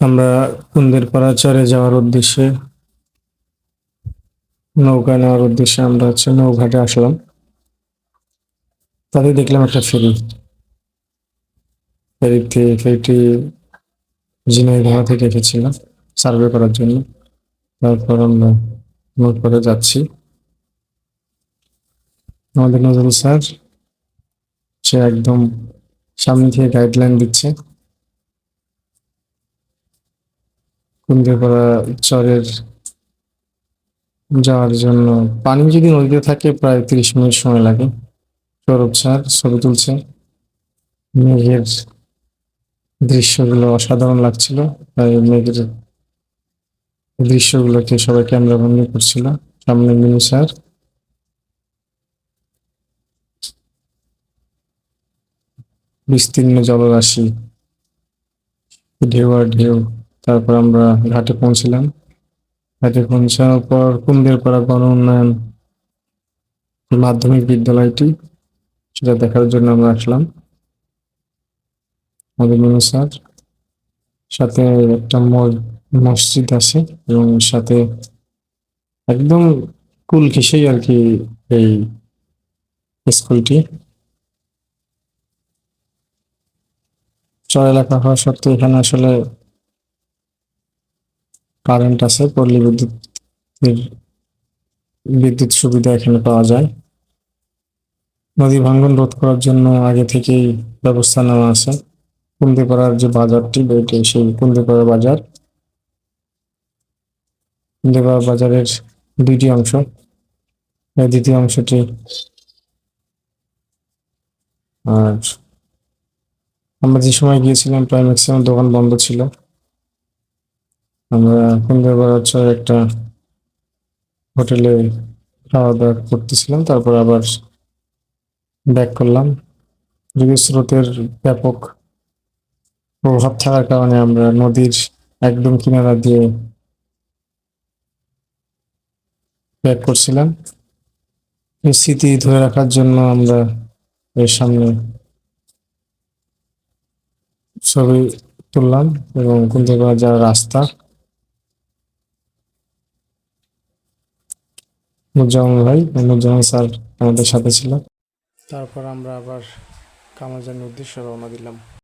আমরা কুন্দেরপাড়া চরে যাওয়ার উদ্দেশ্যে, নৌকা নেওয়ার উদ্দেশ্যে আমরা হচ্ছে নৌঘাটে আসলাম। তাতে দেখলাম একটা ফেরি। ফেরিতে ফেরিটি ঝিনাইদহ থেকে এসেছিল সার্ভে করার জন্য। তারপর আমরা নৌকাতে যাচ্ছি। আমাদের নজরুল স্যার, সে একদম সামনে থেকে গাইডলাইন দিচ্ছে। কুন্দেপাড়া চরের যাওয়ার জন্য। পানি যদি নদীতে থাকে, প্রায় তিরিশ মিনিট সময় লাগে। সৌরভ স্যার ছবি তুলছে। মেঘের দৃশ্যগুলো অসাধারণ লাগছিল, তাই মেঘের দৃশ্যগুলোকে সবাই ক্যামেরা বন্দি করছিল। সামনে মিনু স্যার। বিস্তীর্ণ জলরাশি, ঢেউ আর ঢেউ। তারপর আমরা ঘাটে পৌঁছলাম। ঘাটে পৌঁছানোর পর কুমদের কুন্দেরপাড়া গণ উন্নয়ন মাধ্যমিক বিদ্যালয়টি, সেটা দেখার জন্য আমরা আসলাম। স্যার, সাথে একটা মসজিদ আছে এবং সাথে একদম কুল ঘেসেই আর কি এই স্কুলটি। চর এলাকা হওয়া সত্ত্বেও এখানে আসলে কারেন্ট আছে, পল্লী বিদ্যুতের বিদ্যুৎ সুবিধা এখানে পাওয়া যায়। নদী ভাঙ্গন রোধ করার জন্য আগে থেকেই ব্যবস্থা নেওয়া আছে। কুন্দিপাড়ার যে বাজারটি, ওইটি সেই কুন্দিপাড়া বাজার। কুন্দিপাড়া বাজারের দুইটি অংশ। এই দ্বিতীয় অংশটি আর আমরা যে সময় গিয়েছিলাম, প্রায় ম্যাক্সিমাম দোকান বন্ধ ছিল। আমরা কুন্দিপাড়া চরে একটা হোটেলে খাওয়া দাওয়া করতেছিলাম, তারপর আবার ব্যাক করলাম। যদিও স্রোতের ব্যাপক প্রভাব থাকার কারণে আমরা নদীর একদম কিনারা দিয়ে ব্যাক করছিলাম। এই স্মৃতি ধরে রাখার জন্য আমরা এর সামনে ছবি তুললাম এবং কুন্দিপাড়া যাওয়ার রাস্তা। নুরজামান ভাই নুরজামান স্যার আমাদের সাথে ছিল। তারপর আমরা আবার কামাজানের উদ্দেশ্যে রওনা দিলাম।